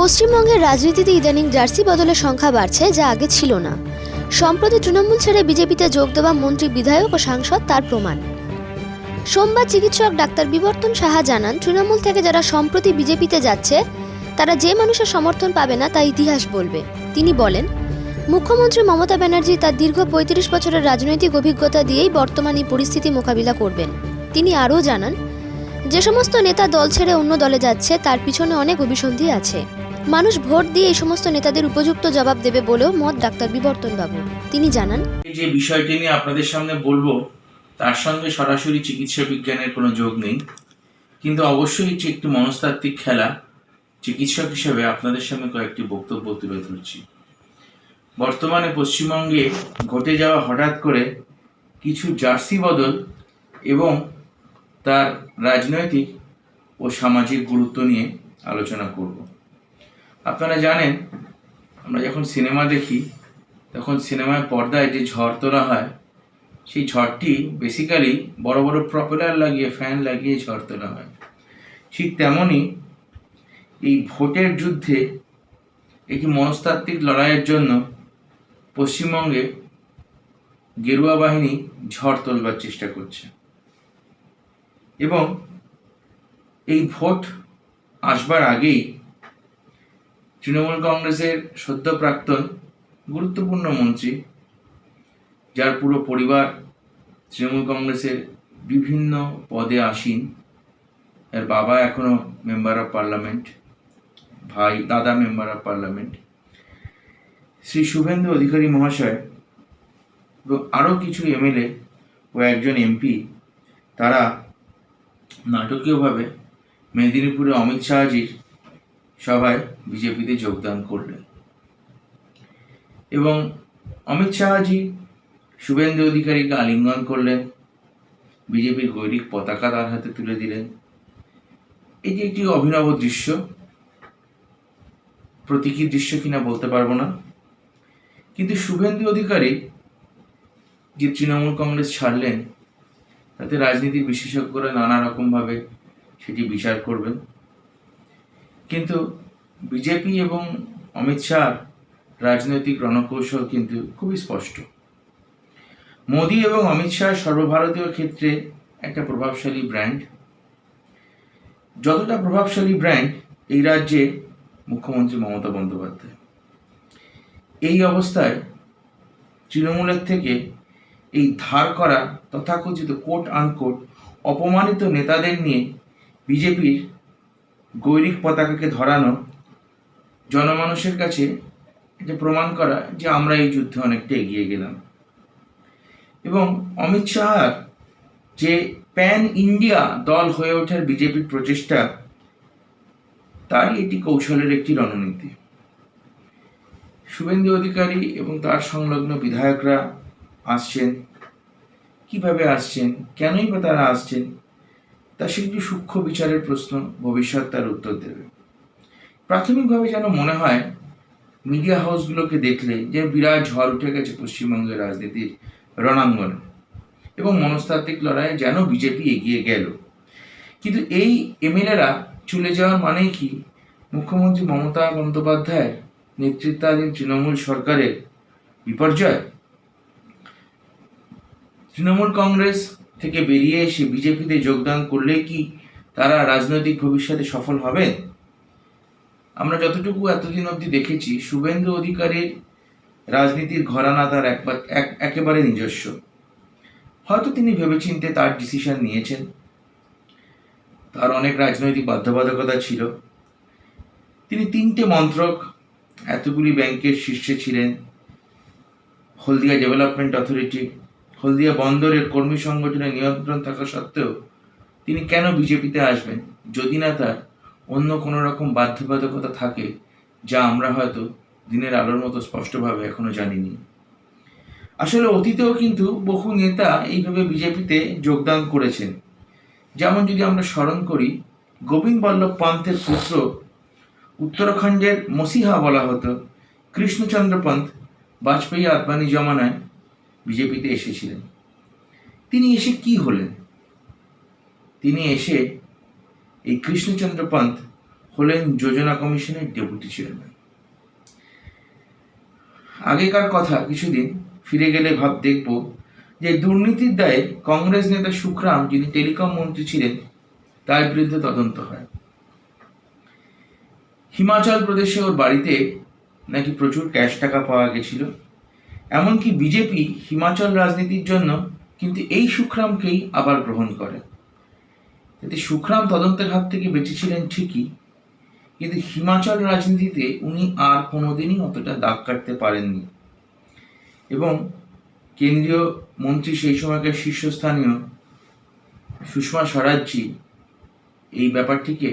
পশ্চিমবঙ্গের রাজনীতিতে ইদানিং জার্সি বদলের সংখ্যা বাড়ছে, যা আগে ছিল না। সম্প্রতি তৃণমূল ছেড়ে বিজেপিতে যোগ দেওয়া মন্ত্রী বিধায়ক ও সাংসদ তার প্রমাণ। সোমবার চিকিৎসক ডাক্তার বিবর্তন সাহা জানান, তৃণমূল থেকে যারা সম্প্রতি বিজেপিতে যাচ্ছে, তারা যে মানুষের সমর্থন পাবে না তা ইতিহাস বলবে। তিনি বলেন মুখ্যমন্ত্রী মমতা ব্যানার্জি তার দীর্ঘ পঁয়ত্রিশ বছরের রাজনৈতিক অভিজ্ঞতা দিয়েই বর্তমান এই পরিস্থিতি মোকাবিলা করবেন। তিনি আরও জানান, যে সমস্ত নেতা দল ছেড়ে অন্য দলে যাচ্ছে, তার পিছনে অনেক অভিসন্ধি আছে। মানুষ ভোট দিয়ে এই সমস্ত নেতাদের উপযুক্ত জবাব দেবে বলেও মত ডাক্তার বিবর্তন বাবু তিনি জানান যে বিষয়টি নিয়ে আপনাদের সামনে বলব, তার সঙ্গে সরাসরি চিকিৎসা বিজ্ঞানের কোনো যোগ নেই। কিন্তু অবশ্যই একটি মনস্তাত্ত্বিক খেলা। চিকিৎসক হিসেবে আপনাদের সামনে কয়েকটি বক্তব্য তুলে ধরছি। বর্তমানে পশ্চিমবঙ্গে ঘটে যাওয়া হঠাৎ করে কিছু জার্সি বদল এবং তার রাজনৈতিক ও সামাজিক গুরুত্ব নিয়ে আলোচনা করব। আপনারা জানেন, আমরা যখন সিনেমা দেখি, তখন সিনেমায় পর্দায় যে ঝড় তোলা হয়, সেই ঝড়টি বেসিক্যালি বড় বড় প্রপেলার লাগিয়ে ফ্যান লাগিয়ে ঝড় তোলা হয়। ঠিক তেমনই এই ভোটের যুদ্ধে একটি মনস্তাত্ত্বিক লড়াইয়ের জন্য পশ্চিমবঙ্গে গেরুয়া বাহিনী ঝড় তোলবার চেষ্টা করছে। এবং এই ভোট আসবার আগেই তৃণমূল কংগ্রেসের সদ্য প্রাক্তন গুরুত্বপূর্ণ মন্ত্রী, যার পুরো পরিবার তৃণমূল কংগ্রেসের বিভিন্ন পদে আসীন, এর বাবা এখনও মেম্বার অফ পার্লামেন্ট ভাই, দাদা member of parliament Shri Suvendu Adhikari মহাশয় এবং আরও কিছু এমএলএ ও একজন এমপি, তারা নাটকীয়ভাবে মেদিনীপুরে অমিত শাহজির সভায় বিজেপিতে যোগদান করলেন। এবং অমিত শাহজি শুভেন্দু অধিকারীকে আলিঙ্গন করলেন, বিজেপির গৈরিক পতাকা তার হাতে তুলে দিলেন। এটি একটি অভিনব দৃশ্য। প্রতীকী দৃশ্য কিনা বলতে পারব না। কিন্তু শুভেন্দু অধিকারী, যে তৃণমূল কংগ্রেস ছাড়লেন, তাতে রাজনীতির বিশেষজ্ঞরা নানা রকমভাবে সেটি বিচার করবেন। কিন্তু বিজেপি এবং অমিত শাহ রাজনৈতিক রণকৌশল কিন্তু খুবই স্পষ্ট। মোদি এবং অমিত শাহ সর্বভারতীয় ক্ষেত্রে একটা প্রভাবশালী ব্র্যান্ড। যতটা প্রভাবশালী ব্র্যান্ড এই রাজ্যে মুখ্যমন্ত্রী মমতা বন্দ্যোপাধ্যায়। এই অবস্থায় তৃণমূলের থেকে এই ধার করা তথাকথিত কোট আনকোট অপমানিত নেতাদের নিয়ে বিজেপির গৈরিক পতাকাকে ধরানো জনমানুষের কাছে এটা প্রমাণ করা যে আমরা এই যুদ্ধে অনেকটা এগিয়ে গেলাম। এবং অমিত শাহর যে প্যান ইন্ডিয়া দল হয়ে ওঠার বিজেপির প্রচেষ্টা, তারই এটি কৌশলের একটি রণনীতি। শুভেন্দু অধিকারী এবং তার সংলগ্ন বিধায়করা আসছেন। কীভাবে আসছেন? কেনই বা তারা আসছেন? তা সেটি সূক্ষ্ম বিচারের প্রশ্ন ভবিষ্যৎ তার উত্তর দেবে। প্রাথমিকভাবে যেন মনে হয় মিডিয়া হাউসগুলোকে দেখলে যে বিরাট ঝড় উঠে গেছে পশ্চিমবঙ্গের রাজনীতির রণাঙ্গনে এবং মনস্তাত্ত্বিক লড়াইয়ে যেন বিজেপি এগিয়ে গেল। কিন্তু এই এমএলএরা চলে যাওয়ার মানেই কি? মুখ্যমন্ত্রী মমতা বন্দ্যোপাধ্যায়ের নেতৃত্বাধীন তৃণমূল সরকারের বিপর্যয়? তৃণমূল কংগ্রেস থেকে বেরিয়ে এসে বিজেপিতে যোগদান করলে কি তারা রাজনৈতিক ভবিষ্যতে সফল হবে? আমরা যতটুকু এতদিন অবধি দেখেছি, শুভেন্দু অধিকারীর রাজনীতির ঘরানা তার একবার, এক- একেবারে নিজস্ব। হয়তো তিনি ভেবেচিন্তে তার ডিসিশন নিয়েছেন। তার অনেক রাজনৈতিক বাধ্যবাধকতা ছিল। তিনি তিনটে মন্ত্রক এতগুলি ব্যাংকের শীর্ষে ছিলেন। হলদিয়া ডেভেলপমেন্ট অথরিটি, হলদিয়া বন্দরের কর্মী সংগঠনের নিয়ন্ত্রণ থাকা সত্ত্বেও তিনি কেন বিজেপিতে আসবেন? যদি না তার অন্য কোনো রকম বাধ্যবাধকতা থাকে, যা আমরা হয়তো দিনের আলোর মতো স্পষ্টভাবে এখনও জানিনি। আসলে অতীতেও কিন্তু বহু নেতা এইভাবে বিজেপিতে যোগদান করেছেন। যেমন যদি আমরা স্মরণ করি, গোবিন্দ বল্লভ পান্থের পুত্র উত্তরাখণ্ডের মসিহা বলা হতো। কৃষ্ণচন্দ্র পন্থ, বাজপেয়ী আদবানি জমানায় বিজেপিতে এসেছিলেন। তিনি এসে কি হলেন? তিনি এসে এই কৃষ্ণচন্দ্র পান্ত হলেন যোজনা কমিশনের ডেপুটি চেয়ারম্যান। আগেকার কথা, কিছুদিন ফিরে গেলে ভাব দেখব যে দুর্নীতির দায়ে কংগ্রেস নেতা সুখরাম, যিনি টেলিকম মন্ত্রী ছিলেন, তার বিরুদ্ধে তদন্ত হয়। হিমাচল প্রদেশে ওর বাড়িতে নাকি প্রচুর ক্যাশ টাকা পাওয়া গেছিল। এমনকি বিজেপি হিমাচল রাজনীতির জন্য কিন্তু এই সুখরামকেই আবার গ্রহণ করে। এতে সুখরাম তদন্তের হাত থেকে বেঁচেছিলেন ঠিকই, কিন্তু হিমাচল রাজনীতিতে উনি আর কোনোদিনই অতটা দাগ কাটতে পারেননি। এবং কেন্দ্রীয় মন্ত্রী সেই সময়কার শীর্ষস্থানীয় সুষমা স্বরাজ্যী এই ব্যাপারটিকে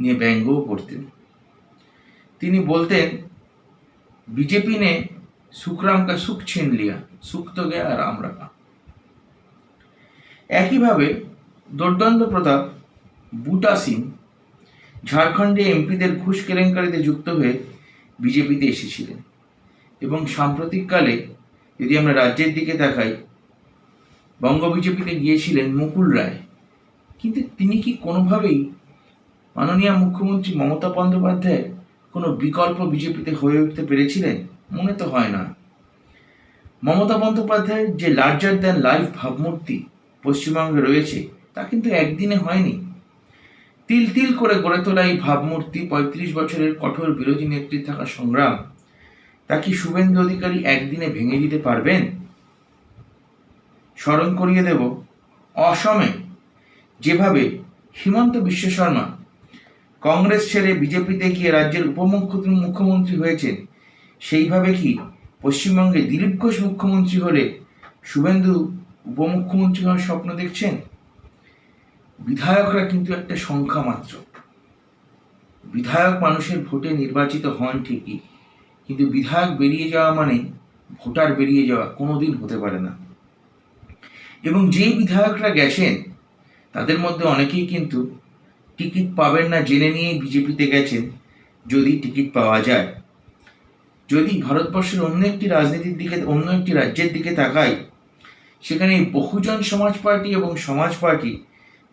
নিয়ে ব্যঙ্গও করতেন। তিনি বলতেন बीजेपी ने सुखराम का सुख छीन लिया सुख तो गया राम रखा একইভাবে দুর্দণ্ড প্রতাপ বুটা সিং ঝাড়খণ্ডে এমপিদের ঘুষ কেলেঙ্কারিতে যুক্ত হয়ে বিজেপিতে এসেছিলেন এবং সাম্প্রতিককালে যদি আমরা রাজ্যের দিকে তাকাই বঙ্গ বিজেপিতে গিয়েছিলেন মুকুল রায় কিন্তু তিনি কি কোনোভাবেই মাননীয় মুখ্যমন্ত্রী মমতা বন্দ্যোপাধ্যায় কোনো বিকল্প বিজেপিতে হয়ে উঠতে পেরেছিলেন? মনে তো হয় না। মমতা বন্দ্যোপাধ্যায়ের যে লার্জার দ্যান লাইফ ভাবমূর্তি পশ্চিমবঙ্গে রয়েছে, তা কিন্তু একদিনে হয়নি। তিল তিল করে গড়ে তোলা এই ভাবমূর্তি পঁয়ত্রিশ বছরের কঠোর বিরোধী নেত্রী থাকা সংগ্রাম, তা কি শুভেন্দু অধিকারী একদিনে ভেঙে দিতে পারবেন? স্মরণ করিয়ে দেব, অসমে যেভাবে হিমন্ত বিশ্ব শর্মা কংগ্রেস ছেড়ে বিজেপিতে গিয়ে রাজ্যের উপমুখ্যমন্ত্রী মুখ্যমন্ত্রী হয়েছেন, সেইভাবে কি পশ্চিমবঙ্গে দিলীপ ঘোষ মুখ্যমন্ত্রী হলে শুভেন্দু উপমুখ্যমন্ত্রী হওয়ার স্বপ্ন দেখছেন? বিধায়করা কিন্তু একটা সংখ্যা মাত্র। বিধায়ক মানুষের ভোটে নির্বাচিত হন ঠিকই, কিন্তু বিধায়ক বেরিয়ে যাওয়া মানে ভোটার বেরিয়ে যাওয়া কোনোদিন হতে পারে না। এবং যেই বিধায়করা গেছেন, তাদের মধ্যে অনেকেই কিন্তু টিকিট পাবেন না জেনে নিয়েই বিজেপিতে গেছেন, যদি টিকিট পাওয়া যায়। যদি ভারতবর্ষের অন্য একটি রাজনীতির দিকে, অন্য একটি রাজ্যের দিকে তাকাই, সেখানে বহুজন সমাজ পার্টি এবং সমাজ পার্টি,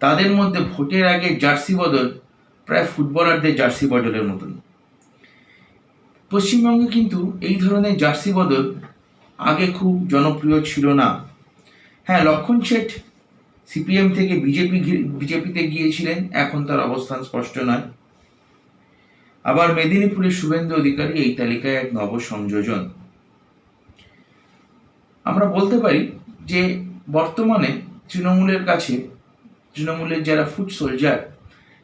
তাদের মধ্যে ভোটের আগে জার্সি বদল, প্রায় ফুটবলারদের জার্সি বদলের মতন। পশ্চিমবঙ্গে কিন্তু এই ধরনের জার্সি বদল আগে খুব জনপ্রিয় ছিল না। হ্যাঁ লক্ষণ শেঠ সিপিএম থেকে বিজেপি বিজেপিতে গিয়েছিলেন, এখন তার অবস্থান স্পষ্ট নয়। আবার মেদিনীপুরের শুভেন্দু অধিকারী এই তালিকায় এক নব সংযোজন আমরা বলতে পারি যে, বর্তমানে তৃণমূলের কাছে, তৃণমূলের যারা ফুড সোলজার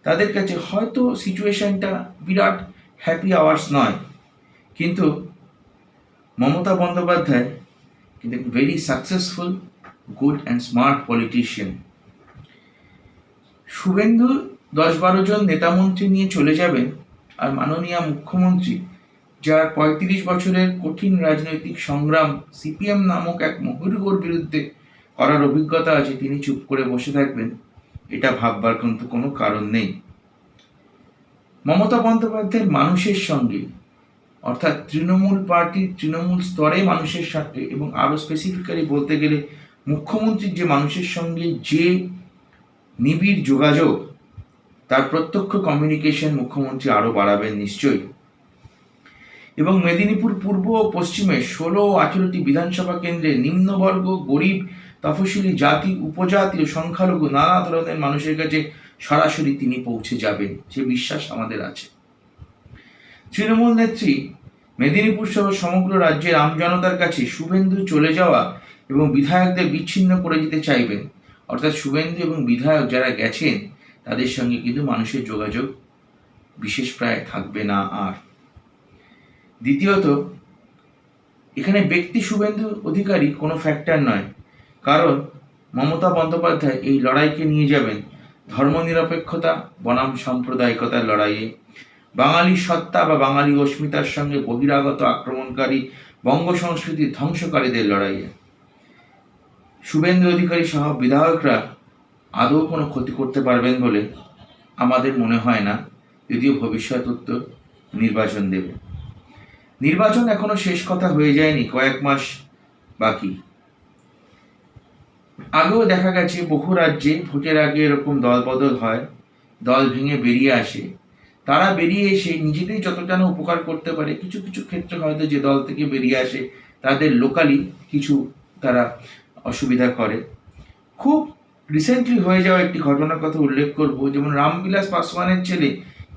তাদের কাছে হয়তো সিচুয়েশনটা বিরাট হ্যাপি আওয়ার্স নয়। কিন্তু মমতা বন্দ্যোপাধ্যায় কিন্তু very successful good and smart politician Suvendu দশ বারো জন নেতামন্ত্রী নিয়ে চলে যাবেন আর মাননীয় মুখ্যমন্ত্রী, যার পঁয়ত্রিশ বছরের কঠিন রাজনৈতিক সংগ্রাম সিপিএম নামক এক মহুরগোর বিরুদ্ধে করার অভিজ্ঞতা আছে, তিনি চুপ করে বসে থাকবেন। এটা ভাববার কিন্তু কোনো কারণ নেই। মমতা বন্দ্যোপাধ্যায়ের মানুষের সঙ্গে, অর্থাৎ তৃণমূল পার্টির তৃণমূল স্তরে মানুষের সাথে এবং আরও স্পেসিফিক্যালি বলতে গেলে মুখ্যমন্ত্রীর যে মানুষের সঙ্গে যে নিবিড় যোগাযোগ, তার প্রত্যক্ষ কমিউনিকেশন মুখ্যমন্ত্রী আরও বাড়াবেন নিশ্চয়ই। এবং মেদিনীপুর পূর্ব ও পশ্চিমে ষোলো আঠেরোটি বিধানসভা কেন্দ্রে নিম্নবর্গ, গরিব, তফসিলি জাতি উপজাতি ও সংখ্যালঘু নানা ধরনের মানুষের কাছে সরাসরি তিনি পৌঁছে যাবেন, সে বিশ্বাস আমাদের আছে। তৃণমূল নেত্রী মেদিনীপুর সহ সমগ্র রাজ্যের আমজনতার কাছে শুভেন্দু চলে যাওয়া এবং বিধায়কদের বিচ্ছিন্ন করে দিতে চাইবেন। অর্থাৎ শুভেন্দু এবং বিধায়ক যারা গেছেন, তাদের সঙ্গে কিন্তু মানুষের যোগাযোগ বিশেষ প্রায় থাকবে না আর। দ্বিতীয়ত, এখানে ব্যক্তি শুভেন্দু অধিকারী কোনো ফ্যাক্টর নয়। কারণ মমতা বন্দ্যোপাধ্যায় এই লড়াইকে নিয়ে যাবেন ধর্মনিরপেক্ষতা, বনাম সাম্প্রদায়িকতার লড়াইয়ে। বাঙালি সত্তা বা বাঙালি অস্মিতার সঙ্গে বহিরাগত আক্রমণকারী বঙ্গ সংস্কৃতির ধ্বংসকারীদের লড়াইয়ে। শুভেন্দু অধিকারী সহ বিধায়করা আদৌ কোনো ক্ষতি করতে পারবেন বলে আমাদের মনে হয় না। যদিও ভবিষ্যৎ উত্তর নির্বাচন দেবে। নির্বাচন এখনও শেষ কথা হয়ে যায়নি, কয়েক মাস বাকি। আগেও দেখা গেছে, বহু রাজ্যে ভোটের আগে এরকম দল বদল হয়, দল ভেঙে বেরিয়ে আসে। তারা বেরিয়ে এসে নিজেদের যতটা না উপকার করতে পারে, কিছু কিছু ক্ষেত্রে হয়তো যে দল থেকে বেরিয়ে আসে, তাদের লোকালি কিছু তারা অসুবিধা করে। খুব রিসেন্টলি হয়ে যাওয়া একটি ঘটনার কথা উল্লেখ করব, যেমন রামবিলাস পাসওয়ানের ছেলে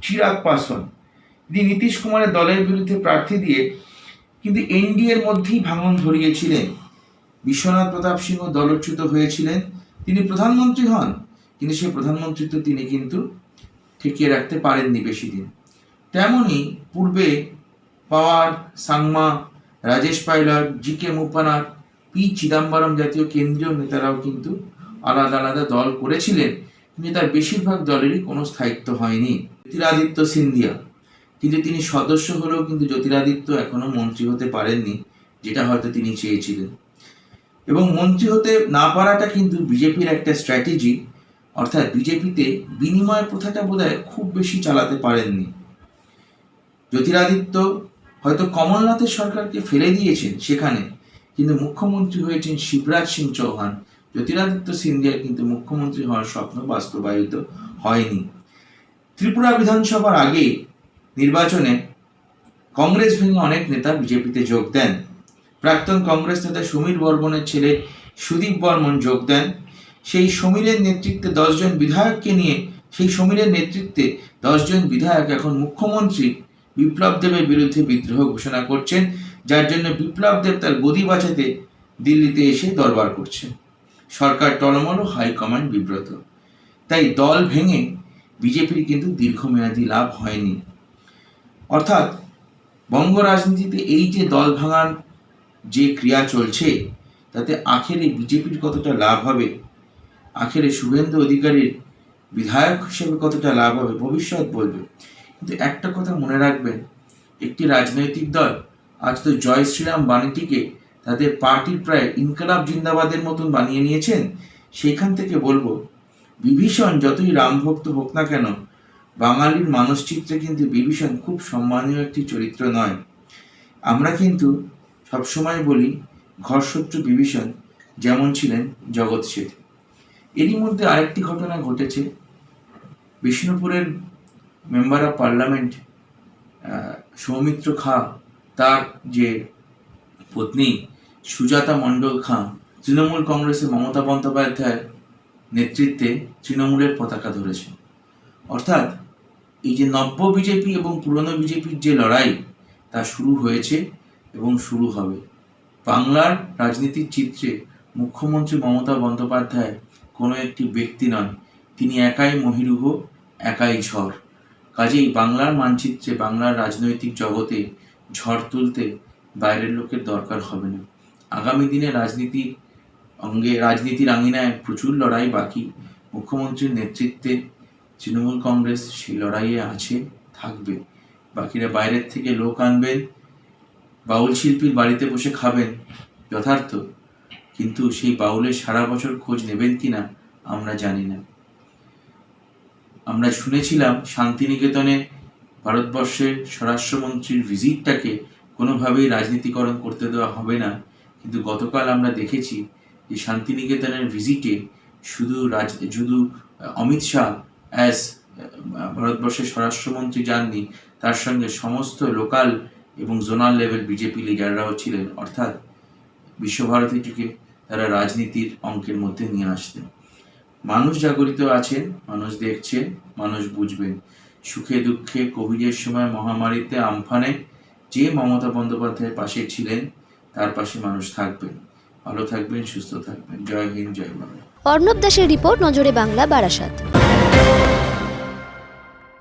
চিরাগ পাসওয়ান। তিনি নীতিশ কুমারের দলের বিরুদ্ধে প্রার্থী দিয়ে কিন্তু এনডিএর মধ্যেই ভাঙন ধরিয়েছিলেন। বিশ্বনাথ প্রতাপ সিংহ দলচ্যুত হয়েছিলেন। তিনি প্রধানমন্ত্রী হন, কিন্তু সেই প্রধানমন্ত্রিত্ব তিনি কিন্তু ঠেকিয়ে রাখতে পারেননি বেশি দিন। তেমনি পূর্বে Pawar Sangma, Rajesh Pilot, G K Moopanar P Chidambaram জাতীয় কেন্দ্রীয় নেতারাও কিন্তু আলাদা আলাদা দল করেছিলেন, কিন্তু তার বেশিরভাগ দলেরই কোনো স্থায়িত্ব হয়নি। জ্যোতিরাদিত্য সিন্ধিয়া, কিন্তু তিনি সদস্য হলেও কিন্তু জ্যোতিরাদিত্য এখনও মন্ত্রী হতে পারেননি, যেটা হয়তো তিনি চেয়েছিলেন। এবং মন্ত্রী হতে না পারাটা কিন্তু বিজেপির একটা স্ট্র্যাটেজি, অর্থাৎ বিজেপিতে বিনিময় প্রথাটা বোধহয় খুব বেশি চালাতে পারেননি। জ্যোতিরাদিত্য হয়তো কমলনাথের সরকারকে ফেলে দিয়েছেন সেখানে কিন্তু মুখ্যমন্ত্রী হয়েছেন শিবরাজ সিং চৌহান। জ্যোতিরাদিত্য সিন্ধিয়ার কিন্তু মুখ্যমন্ত্রী হওয়ার স্বপ্ন বাস্তবায়িত হয়নি। ত্রিপুরা বিধানসভার আগে নির্বাচনে কংগ্রেস ভেঙে অনেক নেতা বিজেপিতে যোগ দেন। প্রাক্তন কংগ্রেস নেতা সমীর বর্মনের ছেলে সুদীপ বর্মন যোগ দেন। সেই সমীরের নেতৃত্বে দশজন বিধায়ককে নিয়ে, সেই সমীরের নেতৃত্বে দশজন বিধায়ক এখন মুখ্যমন্ত্রী বিপ্লব দেবের বিরুদ্ধে বিদ্রোহ ঘোষণা করছেন, যার জন্য বিপ্লব দেব তার গদি বাঁচাতে দিল্লিতে এসে দরবার করছেন। সরকার টলমল ও হাইকমান্ড বিব্রত। তাই দল ভেঙে বিজেপির কিন্তু দীর্ঘমেয়াদী লাভ হয়নি। অর্থাৎ বঙ্গ রাজনীতিতে এই যে দল ভাঙার যে ক্রিয়া চলছে, তাতে আখেরে বিজেপির কতটা লাভ হবে? আখেরে শুভেন্দু অধিকারীর বিধায়ক হিসেবে কতটা লাভ হবে? ভবিষ্যৎ বলবে। কিন্তু একটা কথা মনে রাখবেন, একটি রাজনৈতিক দল আজ তো জয় শ্রীরাম বাণীটিকে তাদের পার্টির প্রায় ইনকলাব জিন্দাবাদের মতন বানিয়ে নিয়েছেন, সেখান থেকে বলব, বিভীষণ যতই রামভক্ত হোক না কেন, বাঙালির মানসচিত্রে কিন্তু বিভীষণ খুব সম্মানীয় একটি চরিত্র নয়। আমরা কিন্তু সবসময় বলি, ঘরশত্রু বিভীষণ যেমন ছিলেন জগৎ শেঠ এরই মধ্যে আরেকটি ঘটনা ঘটেছে, বিষ্ণুপুরের member of parliament Saumitra Khan তার যে পত্নী সুজাতা মণ্ডল খাঁ, তৃণমূল কংগ্রেসের মমতা বন্দ্যোপাধ্যায়ের নেতৃত্বে তৃণমূলের পতাকা ধরেছে। অর্থাৎ এই যে নব্য বিজেপি এবং পুরনো বিজেপির যে লড়াই, তা শুরু হয়েছে এবং শুরু হবে। বাংলার রাজনীতির চিত্রে মুখ্যমন্ত্রী মমতা বন্দ্যোপাধ্যায় কোনো একটি ব্যক্তি নন, তিনি একাই মহিরুহ, একাই ঝড়। কাজেই বাংলার মানচিত্রে বাংলার রাজনৈতিক জগতে ঝড় তুলতে বাইরের লোকের দরকার হবে না। আগামী দিনে রাজনীতি অঙ্গে রাজনীতির আঙিনায় প্রচুর লড়াই বাকি। মুখ্যমন্ত্রীর নেতৃত্বে তৃণমূল কংগ্রেস সেই লড়াইয়ে আছে, থাকবে। বাকিরা বাইরের থেকে লোক আনবেন, বাউল শিল্পীর বাড়িতে বসে খাবেন, যথার্থ। কিন্তু সেই বাউলের সারা বছর খোঁজ নেবেন কিনা আমরা জানি না। আমরা শুনেছিলাম শান্তিনিকেতনে ভারতবর্ষের স্বরাষ্ট্রমন্ত্রীর ভিজিটটাকে কোনোভাবেই রাজনীতিকরণ করতে দেওয়া হবে না। কিন্তু গতকাল আমরা দেখেছি যে শান্তিনিকেতনের ভিজিটে শুধু রাজ, শুধু অমিত শাহ অ্যাজ ভারতবর্ষের স্বরাষ্ট্রমন্ত্রী যাননি, তার সঙ্গে সমস্ত লোকাল এবং জোনাল লেভেল বিজেপি লিডাররাও ছিলেন। অর্থাৎ বিশ্বভারতীটিকে তারা রাজনীতির অঙ্কের মধ্যে নিয়ে আসতেন। মানুষ জাগরিত আছেন, মানুষ দেখছেন, মানুষ বুঝবেন। সুখে দুঃখে কোভিডের সময় মহামারীতে আমফানে যে মমতা বন্দ্যোপাধ্যায়ের পাশে ছিলেন, তার পাশে মানুষ থাকবেন। ভালো থাকবেন, সুস্থ থাকবেন। জয় হিন্দ, জয় বাংলা অর্ণব দাসের রিপোর্ট, নজরে বাংলা, বারাসাত।